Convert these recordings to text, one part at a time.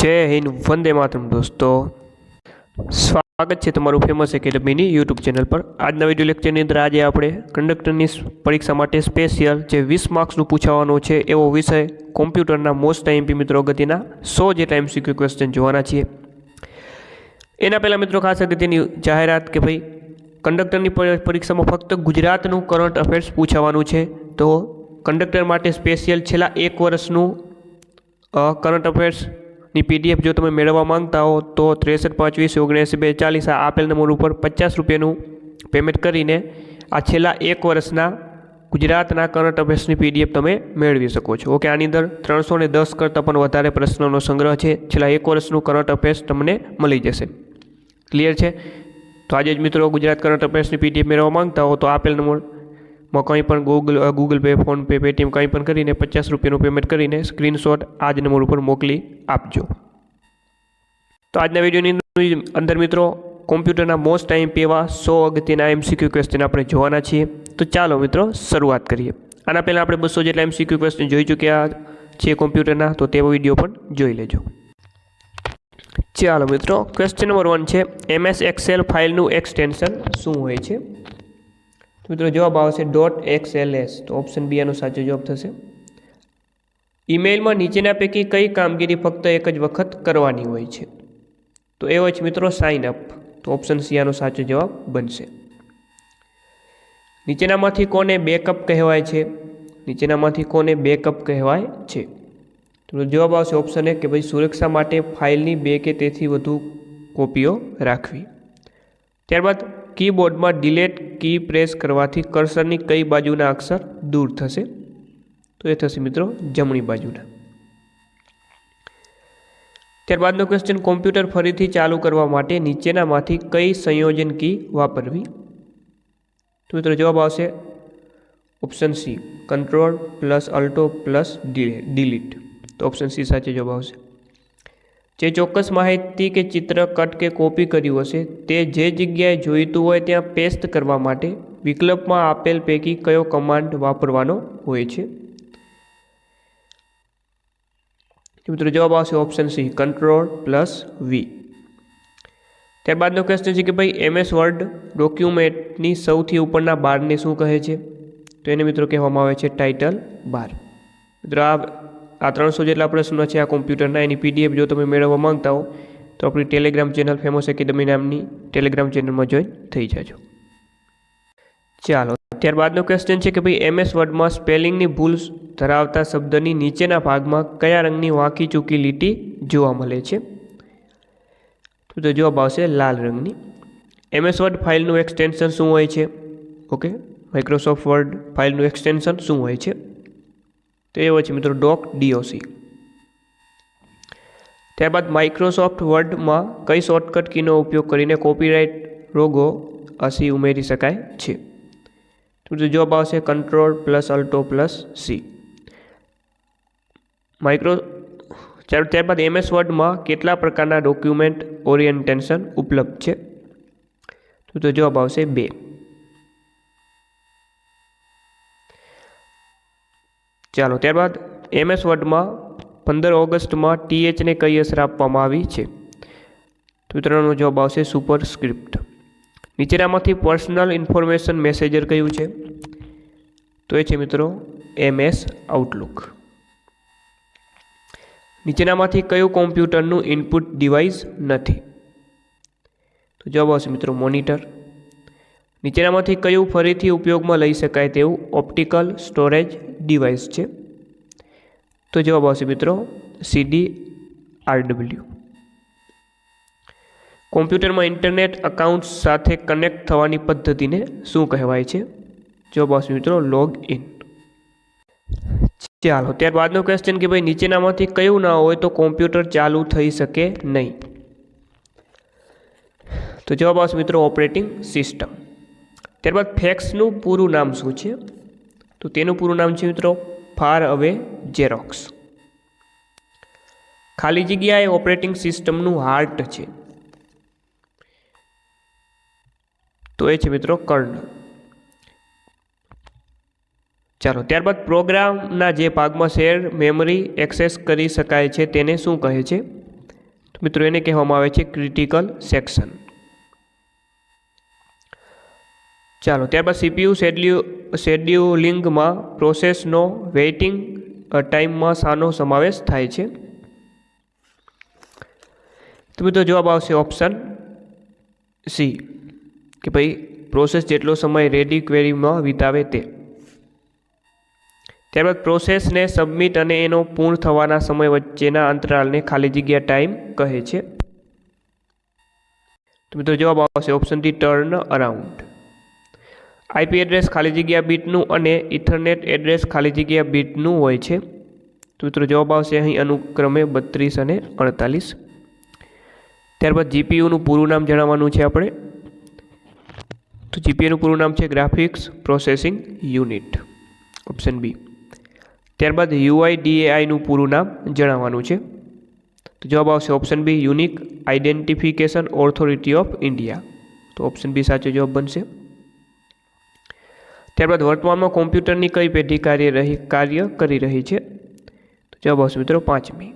જય હિન્દ, વંદે માતરમ દોસ્તો. સ્વાગત છે તમારું ફેમસ એકેડમીની યુટ્યુબ ચેનલ પર. આજના વીડિયો લેક્ચરની અંદર આજે આપણે કંડક્ટરની પરીક્ષા માટે સ્પેશિયલ જે વીસ માર્ક્સનું પૂછાવાનો છે એવો વિષય કોમ્પ્યુટરના મોસ્ટ આઈએમપી મિત્રો અગત્યના સો જેટલા એમસીક્યુ ક્વેશ્ચન જોવાના છીએ. એના પહેલાં મિત્રો ખાસ અગત્યની જાહેરાત કે ભાઈ કંડક્ટરની પરીક્ષામાં ફક્ત ગુજરાતનું કરંટ અફેર્સ પૂછાવાનું છે, તો કંડક્ટર માટે સ્પેશિયલ છેલ્લા એક વર્ષનું કરંટ અફેર્સની પીડીએફ જો તમે મેળવવા માંગતા હો, તો ત્રેસઠ પાંચ વીસ બે ચાલીસ આ આપેલ નંબર ઉપર પચાસ રૂપિયાનું પેમેન્ટ કરીને આ છેલ્લા એક વર્ષના ગુજરાતના કરંટ અફેર્સની પીડીએફ તમે મેળવી શકો છો. ઓકે આની અંદર ત્રણસો ને દસ કરતાં પણ વધારે પ્રશ્નોનો સંગ્રહ છે. છેલ્લા એક વર્ષનું કરંટ અફેર્સ તમને મળી જશે. ક્લિયર છે? તો આજે જ મિત્રો ગુજરાત કરંટ અફેર્સની પીડીએફ મેળવવા માંગતા હો, તો આપેલ નંબરમાં કંઈ પણ Google Google Pay PhonePe Paytm કંઈ પણ કરીને પચાસ રૂપિયાનું પેમેન્ટ કરીને સ્ક્રીનશોટ આ જ નંબર ઉપર મોકલી આપજો. તો આજના વિડીયોની અંદર મિત્રો કોમ્પ્યુટરના મોસ્ટ ટાઈમ પેવા સો અગત્યના એમસીક્યુ ક્વેશ્ચન આપણે જોવાના છીએ. તો ચાલો મિત્રો, શરૂઆત કરીએ. આના પહેલાં આપણે બસો જેટલા એમસીક્યુ ક્વેશ્ચન જોઈ ચૂક્યા છીએ કોમ્પ્યુટરના તો તેવો વીડિયો પણ જોઈ લેજો. ચાલો મિત્રો ક્વેશ્ચન નંબર વન છે એમએસ એક્સેલ ફાઇલનું એક્સટેન્શન શું હોય છે? તો મિત્રો જવાબ આવશે ડોટ એક્સ એલ એસ તો ઓપ્શન બી આનો સાચો જવાબ થશે. ઈમેલમાં નીચેના પૈકી કઈ કામગીરી ફક્ત એક જ વખત કરવાની હોય છે? તો એ હોય છે મિત્રો સાઇન અપ તો ઓપ્શન સી આનો સાચો જવાબ બનશે. નીચેનામાંથી કોને બેકઅપ કહેવાય છે? નીચેનામાંથી કોને બેકઅપ કહેવાય છે? તો જવાબ આવશે ઓપ્શન એ કે ભાઈ સુરક્ષા માટે ફાઇલની બે કે તેથી વધુ કોપીઓ રાખવી. ત્યારબાદ કીબોર્ડમાં ડિલેટ કી પ્રેસ કરવાથી કર્સરની કઈ બાજુના અક્ષર દૂર થશે? તો એ થશે મિત્રો જમણી બાજુના. ત્યારબાદનો ક્વેશ્ચન કોમ્પ્યુટર ફરીથી ચાલુ કરવા માટે નીચેનામાંથી કઈ સંયોજન કી વાપરવી? તો મિત્રો જવાબ આવશે option C control plus alt plus delete તો ઓપ્શન સી સાચો જવાબ આવશે. જે ચોક્કસ માહિતી કે ચિત્ર, કટ કે કોપી કર્યું હશે, તે જે જગ્યાએ જોઈતું હોય ત્યાં પેસ્ટ કરવા માટે વિકલ્પમાં આપેલ પૈકી કયો કમાન્ડ વાપરવાનો હોય છે? મિત્રો જવાબ આવશે option C control plus V ત્યારબાદનો question છે કે ભાઈ એમએસ વર્ડ ડોક્યુમેન્ટની સૌથી ઉપરના બારને શું કહે છે? તો એને મિત્રો કહેવામાં આવે છે ટાઇટલ બાર મિત્રો આ આ ત્રણસો જેટલા પ્રશ્નો છે આ કોમ્પ્યુટરના એની પીડીએફ જો તમે મેળવવા માંગતા હો, તો આપણી ટેલિગ્રામ ચેનલ ફેમસ એકેડમી નામની. ટેલિગ્રામ ચેનલમાં જોઈન થઈ જાજો. ચાલો, ત્યારબાદનો ક્વેશ્ચન છે કે ભાઈ એમએસ વર્ડમાં સ્પેલિંગની ભૂલ ધરાવતા શબ્દની નીચેના ભાગમાં કયા રંગની વાંકી ચૂકી લીટી જોવા મળે છે? તો જવાબ આવશે લાલ રંગની. એમએસ વર્ડ ફાઇલનું એક્સટેન્શન શું હોય છે? ઓકે માઇક્રોસોફ્ટ વર્ડ ફાઇલનું એક્સટેન્શન શું હોય છે? તો એ હોય છે મિત્રો ડોક ડીઓસી ત્યારબાદ માઇક્રોસોફ્ટ વર્ડમાં કઈ શોર્ટકટ કીનો ઉપયોગ કરીને કોપીરાઇટ રોગો અસી ઉમેરી શકાય છે. તો જવાબ આવશે control plus alt plus C micro ત્યારબાદ એમએસ વર્ડમાં કેટલા પ્રકારના ડોક્યુમેન્ટ ઓરિએન્ટેશન ઉપલબ્ધ છે? તો જવાબ આવશે બે. ચાલો, ત્યારબાદ એમએસ વર્ડમાં પંદર ઓગસ્ટમાં ટીએચને કઈ અસર આપવામાં આવી છે? મિત્રોનો જવાબ આવશે સુપર સ્ક્રિપ્ટ નીચેનામાંથી પર્સનલ ઇન્ફોર્મેશન મેસેજર કયું છે? તો એ છે મિત્રો, એમએસ આઉટલુક નીચેનામાંથી કયું કોમ્પ્યુટરનું ઇનપુટ ડિવાઇસ નથી? તો જવાબ આવશે મિત્રો, મોનિટર. નીચેનામાંથી કયું ફરીથી ઉપયોગમાં લઈ શકાય તેવું ઓપ્ટિકલ સ્ટોરેજ ડિવાઇસ છે. તો જવાબ આવશે મિત્રો સીડી આરડબલ્યુ કોમ્પ્યુટરમાં ઇન્ટરનેટ અકાઉન્ટ્સ સાથે કનેક્ટ થવાની પદ્ધતિને શું કહેવાય છે? જવાબ આવશે મિત્રો લોગ ઇન ચાલો, ત્યારબાદનો ક્વેશ્ચન કે ભાઈ નીચેનામાંથી કયું ના હોય તો કોમ્પ્યુટર ચાલુ થઈ શકે નહીં. તો જવાબ આવશે મિત્રો ઓપરેટિંગ સિસ્ટમ ત્યારબાદ ફેક્સનું પૂરું નામ શું છે? તો તેનું પૂરું નામ છે મિત્રો ફાર અવે ઝેરોક્સ. ખાલી જગ્યા એ ઓપરેટિંગ સિસ્ટમનું હાર્ટ છે. તો એ છે મિત્રો કર્ણ. ચાલો, ત્યારબાદ પ્રોગ્રામના જે ભાગમાં શેર, મેમરી એક્સેસ કરી શકાય છે તેને શું કહે છે? મિત્રો એને કહેવામાં આવે છે ક્રિટિકલ સેક્શન. ચાલો, ત્યારબાદ સીપીયુ શેડ્યુ શેડ્યુલિંગમાં પ્રોસેસનો વેઇટિંગ ટાઈમમાં શાનો સમાવેશ થાય છે. તો મિત્રો જવાબ આવશે ઓપ્શન સી કે ભાઈ પ્રોસેસ જેટલો સમય રેડી ક્વેરીમાં વિતાવે તે. ત્યારબાદ પ્રોસેસને સબમિટ અને એનો પૂર્ણ થવાના સમય વચ્ચેના અંતરાલને ખાલી જગ્યા ટાઈમ કહે છે. તો મિત્રો જવાબ આવશે option D turn around IP address ખાલી જગ્યા બીટનું અને ઇથરનેટ એડ્રેસ ખાલી જગ્યા બીટનું હોય છે. તો મિત્રો જવાબ આવશે અહીં અનુક્રમે બત્રીસ અને અડતાલીસ. ત્યારબાદ જીપીયુનું પૂરું નામ જણાવવાનું છે આપણે. તો જીપીયુનું પૂરું નામ છે graphics processing unit, option B. ત્યારબાદ યુઆઈડીએઆઈનું પૂરું નામ જણાવવાનું છે. તો જવાબ આવશે option B, unique identification authority of India. તો ઓપ્શન બી સાચો જવાબ બનશે. ત્યારબાદ વર્તમાનમાં કોમ્પ્યુટરની કઈ પેઢી કાર્ય રહી, કાર્ય કરી રહી છે? તો જવાબ આવશે મિત્રો પાંચમી.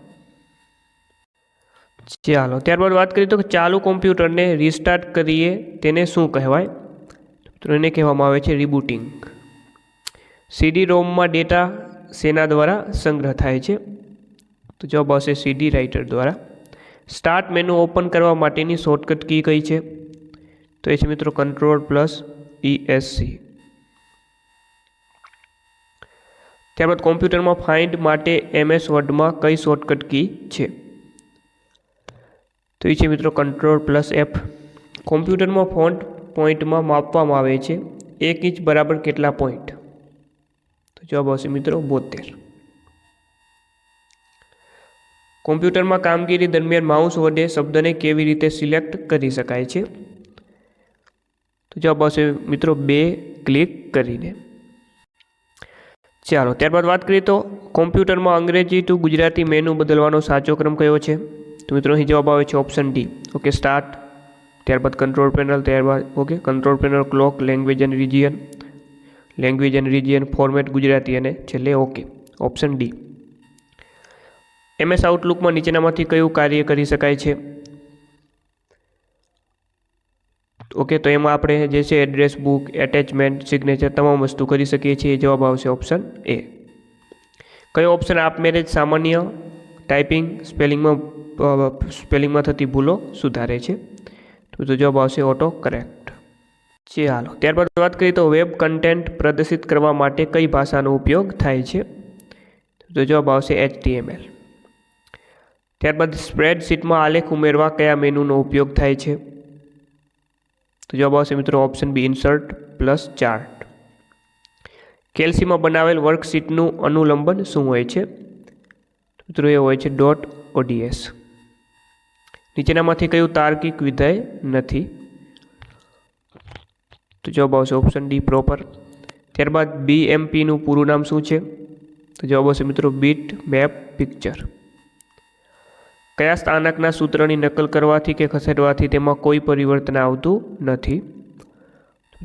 ચાલો ત્યારબાદ વાત કરીએ તો ચાલુ કોમ્પ્યુટરને રિસ્ટાર્ટ કરીએ, તેને શું કહેવાય? તો એને કહેવામાં આવે છે રિબૂટિંગ સીડી રોમમાં ડેટા સેના દ્વારા સંગ્રહ થાય છે. તો જવાબ આવશે સીડી રાઇટર દ્વારા. સ્ટાર્ટ મેનુ ઓપન કરવા માટેની શોર્ટકટ કી કઈ છે? તો એ છે મિત્રો કંટ્રોલ પ્લસ ઈએસસી ત્યારબાદ કોમ્પ્યુટરમાં ફાઇન્ડ માટે એમએસ વર્ડમાં કઈ શોર્ટકટ કી છે? તો એ છે મિત્રો કંટ્રોલ પ્લસ એફ કોમ્પ્યુટરમાં ફોન્ટ પોઈન્ટમાં માપવામાં આવે છે એક ઇંચ બરાબર કેટલા પોઈન્ટ તો જવાબ આવશે મિત્રો બોતેર. કોમ્પ્યુટરમાં કામગીરી દરમિયાન માઉસ વડે શબ્દને કેવી રીતે સિલેક્ટ કરી શકાય છે? તો જવાબ આવશે મિત્રો બે ક્લિક કરીને. ચાલો, ત્યારબાદ વાત કરીએ તો કોમ્પ્યુટરમાં અંગ્રેજી ટુ ગુજરાતી મેનુ બદલવાનો સાચો ક્રમ કયો છે? તો મિત્રો, અહીં જવાબ આવે છે ઓપ્શન ડી ઓકે સ્ટાર્ટ ત્યારબાદ કંટ્રોલ પેનલ ત્યારબાદ okay control panel clock language and region language and region format Gujarati અને છેલ્લે ઓકે ઓપ્શન ડી એમએસ આઉટલુકમાં નીચેનામાંથી કયું કાર્ય કરી શકાય છે? ઓકે તો એમાં આપણે જે છે એડ્રેસ બુક એટેચમેન્ટ સિગ્નેચર તમામ વસ્તુ કરી શકીએ છીએ. જવાબ આવશે ઓપ્શન એ કયો ઓપ્શન આપમેળે જ સામાન્ય ટાઈપિંગ સ્પેલિંગમાં સ્પેલિંગમાં થતી ભૂલો સુધારે છે? તો તો જવાબ આવશે ઓટો કરેક્ટ ચાલો ત્યારબાદ વાત કરીએ તો વેબ કન્ટેન્ટ પ્રદર્શિત કરવા માટે કઈ ભાષાનો ઉપયોગ થાય છે? તો જવાબ આવશે એચટીએમએલ ત્યારબાદ સ્પ્રેડશીટમાં આલેખ ઉમેરવા કયા મેનુનો ઉપયોગ થાય છે? તો જવાબ આવશે મિત્રો option B insert plus chart કેલ્સીમાં બનાવેલ વર્કશીટનું અનુલંબન શું હોય છે? મિત્રો એ હોય છે ડોટ ઓડીએસ નીચેનામાંથી કયું તાર્કિક વિધેય નથી? તો જવાબ આવશે ઓપ્શન ડી પ્રોપર ત્યારબાદ બીએમપીનું પૂરું નામ શું છે? તો જવાબ આવશે મિત્રો બીટ મેપ પિક્ચર કયા સ્થાનકના સૂત્રની નકલ કરવાથી કે ખસેડવાથી તેમાં કોઈ પરિવર્તન આવતું નથી?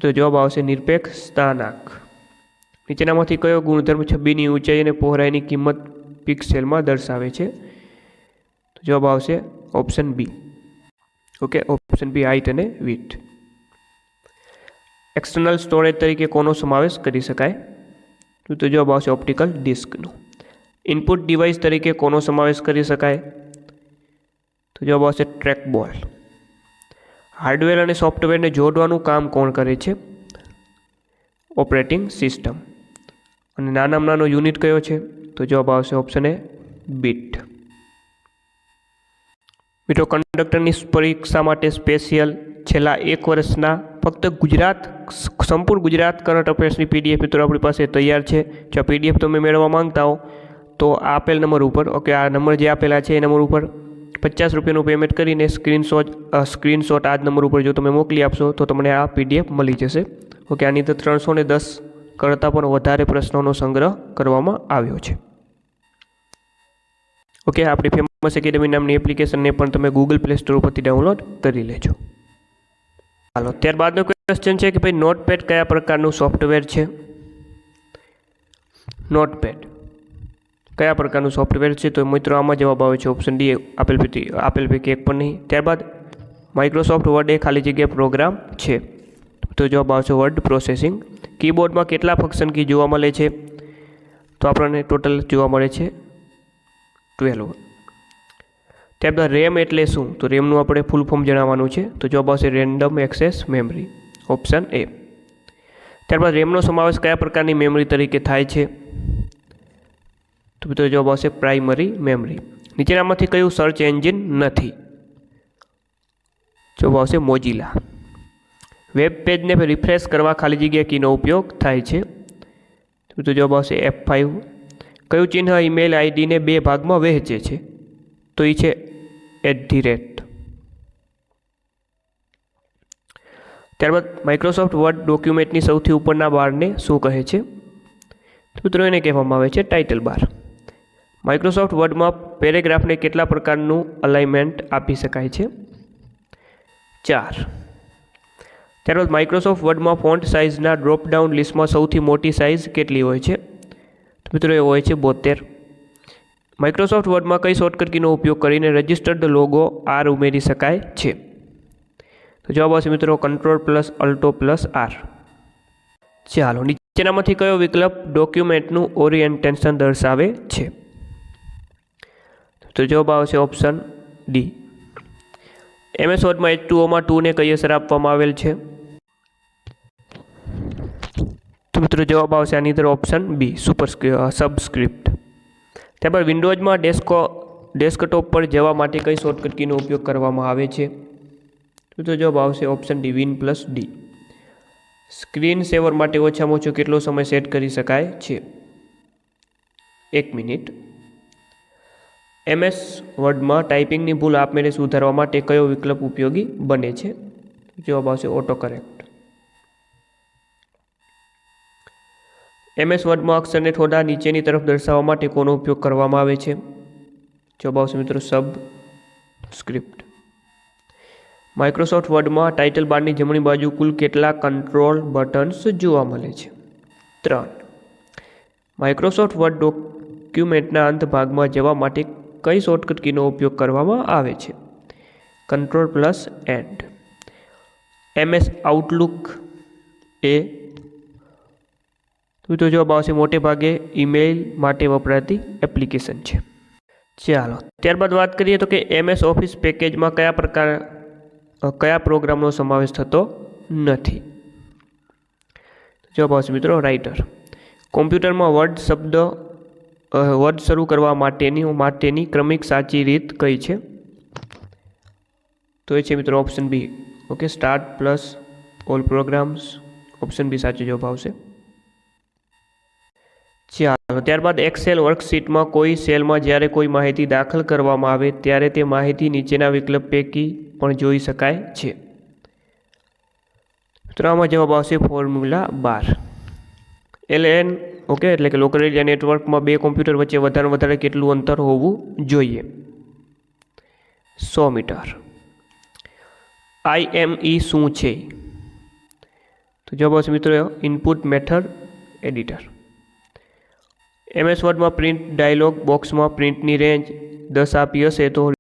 તો જવાબ આવશે નિરપેક્ષ સ્થાનક. નીચેનામાંથી કયો ગુણધર્મ છબીની ઊંચાઈ અને પહોળાઈની કિંમત પિક્સેલમાં દર્શાવે છે? તો જવાબ આવશે option B. Okay, option B height અને વીટ એક્સટર્નલ સ્ટોરેજ તરીકે કોનો સમાવેશ કરી શકાય? તો જવાબ આવશે ઓપ્ટિકલ ડિસ્કનો. ઇનપુટ ડિવાઇસ તરીકે કોનો સમાવેશ કરી શકાય? તો જવાબ આવશે ટ્રેક બોલ હાર્ડવેર અને સોફ્ટવેરને જોડવાનું કામ કોણ કરે છે? ઓપરેટિંગ સિસ્ટમ અને નાનામાં નાનો યુનિટ કયો છે? તો જવાબ આવશે ઓપ્શન એ બીટ મિત્રો કંડક્ટરની પરીક્ષા માટે સ્પેશિયલ છેલ્લા એક વર્ષના ફક્ત ગુજરાત, સંપૂર્ણ ગુજરાત કરંટ અફેર્સની પીડીએફ મિત્રો આપણી પાસે તૈયાર છે. જો પીડીએફ તમે મેળવવા માંગતા હો, તો આપેલ નંબર ઉપર ઓકે આ નંબર જે આપેલા છે એ નંબર ઉપર પચાસ રૂપિયાનું પેમેન્ટ કરીને સ્ક્રીનશોટ સ્ક્રીનશોટ આ જ નંબર ઉપર જો તમે મોકલી આપશો, તો તમને આ પીડીએફ મળી જશે. ઓકે આની અંદર ત્રણસો ને દસ કરતાં પણ વધારે પ્રશ્નોનો સંગ્રહ કરવામાં આવ્યો છે. ઓકે આપણી ફેમસ એકેડેમી નામની એપ્લિકેશનને પણ તમે ગૂગલ પ્લે સ્ટોર પરથી ડાઉનલોડ કરી લેજો. ચાલો ત્યારબાદનો ક્વેશ્ચન છે કે ભાઈ નોટપેડ કયા પ્રકારનું સોફ્ટવેર છે? નોટપેડ કયા પ્રકારનું સોફ્ટવેર છે તો મિત્રો આમાં જવાબ આવે છે ઓપ્શન ડી આપેલ પૈકી આપેલ પૈકી એક પણ નહીં. ત્યારબાદ માઇક્રોસોફ્ટ વર્ડ એ ખાલી જગ્યા પ્રોગ્રામ છે. તો જવાબ આવશે વર્ડ પ્રોસેસિંગ કીબોર્ડમાં કેટલા ફંક્શન કી જોવા મળે છે? તો આપણને ટોટલ જોવા મળે છે ટ્વેલ્વ ત્યારબાદ રેમ એટલે શું? તો રેમનું આપણે ફૂલ ફોર્મ જણાવવાનું છે. તો જવાબ આવશે random access memory option A ત્યારબાદ રેમનો સમાવેશ કયા પ્રકારની મેમરી તરીકે થાય છે? તો મિત્રો જવાબ આવશે પ્રાઇમરી મેમરી નીચેનામાંથી કયું સર્ચ એન્જિન નથી? જવાબ આવશે મોજીલા વેબ પેજને રિફ્રેશ કરવા ખાલી જગ્યા કીનો ઉપયોગ થાય છે. તો જવાબ આવશે એફ ફાઇવ કયું ચિહ્ન ઈમેલ આઈડીને બે ભાગમાં વહેંચે છે? તો એ છે એટ ધી રેટ ત્યારબાદ માઇક્રોસોફ્ટ વર્ડ ડોક્યુમેન્ટની સૌથી ઉપરના બારને શું કહે છે? મિત્રો એને કહેવામાં આવે છે ટાઇટલ બાર માઇક્રોસોફ્ટ વર્ડમાં પેરેગ્રાફને કેટલા પ્રકારનું અલાઇનમેન્ટ આપી શકાય છે? ચાર. ત્યારબાદ માઇક્રોસોફ્ટ વર્ડમાં ફોન્ટ સાઇઝના ડ્રોપડાઉન લિસ્ટમાં સૌથી મોટી સાઇઝ કેટલી હોય છે? મિત્રો એ હોય છે બોતેર. માઇક્રોસોફ્ટ વર્ડમાં કઈ શોર્ટકટ કીનો ઉપયોગ કરીને રજિસ્ટર્ડ લોગો આર ઉમેરી શકાય છે? તો જવાબ આવશે મિત્રો control plus alt plus R ચાલો, નીચેનામાંથી કયો વિકલ્પ ડોક્યુમેન્ટનું ઓરિએન્ટેશન દર્શાવે છે? તો જવાબ આવશે ઓપ્શન ડી એમએસ વર્ડમાં એચ ટુઓમાં ટુને કઈ અસર આપવામાં આવેલ છે? તો મિત્રો જવાબ આવશે આની અંદર ઓપ્શન બી સુપર સબસ્ક્રિપ્ટ ત્યારબાદ વિન્ડોઝમાં ડેસ્કો, ડેસ્કટોપ પર જવા માટે કઈ શોર્ટકટ કીનો ઉપયોગ કરવામાં આવે છે? તો જવાબ આવશે option D win plus D screen saver માટે ઓછામાં ઓછો કેટલો સમય સેટ કરી શકાય છે? એક મિનિટ. એમએસ વર્ડમાં ટાઈપિંગની ભૂલ આપમેળે સુધારવા માટે કયો વિકલ્પ ઉપયોગી બને છે? જવાબ આવશે ઓટો કરેક્ટ એમએસ વર્ડમાં અક્ષરને થોડા નીચેની તરફ દર્શાવવા માટે કોનો ઉપયોગ કરવામાં આવે છે? જવાબ આવશે મિત્રો સબ સ્ક્રિપ્ટ માઇક્રોસોફ્ટ વર્ડમાં ટાઇટલ બારની જમણી બાજુ કુલ કેટલા કંટ્રોલ બટન્સ જોવા મળે છે? ત્રણ. માઇક્રોસોફ્ટ વર્ડ ડોક્યુમેન્ટના અંત ભાગમાં જવા માટે કઈ શોર્ટકટ કીનો ઉપયોગ કરવામાં આવે છે? Control plus end MS Outlook એ તો જવાબ આવશે મોટે ભાગે ઈમેલ માટે વપરાતી એપ્લિકેશન છે. ચાલો, ત્યારબાદ વાત કરીએ તો કે એમએસ ઓફિસ પેકેજમાં કયા પ્રકાર કયા પ્રોગ્રામનો સમાવેશ થતો નથી? જવાબ આવશે મિત્રો રાઇટર કોમ્પ્યુટરમાં વર્ડ શબ્દ વર્ડ શરૂ કરવા માટેની માટેની ક્રમિક સાચી રીત કઈ છે? તો એ છે મિત્રો option B okay start plus all programs option B સાચો જવાબ આવશે. ચાલો, ત્યારબાદ એક્સેલ વર્કશીટમાં કોઈ સેલમાં જ્યારે કોઈ માહિતી દાખલ કરવામાં આવે, ત્યારે તે માહિતી નીચેના વિકલ્પ પૈકી પણ જોઈ શકાય છે. મિત્રો, આમાં જવાબ આવશે formula bar L N okay, એટલે કે લોકલ એરિયા નેટવર્કમાં બે કોમ્પ્યુટર વચ્ચે વધારે વધારે કેટલું અંતર હોવું જોઈએ? સો મીટર. આઈએમઈ શું છે? તો જવાબ આવશે મિત્રો ઇનપુટ મેથડ એડિટર એમએસ વર્ડમાં પ્રિન્ટ ડાયલોગ બોક્સમાં પ્રિન્ટની રેન્જ દસ આપી હશે તો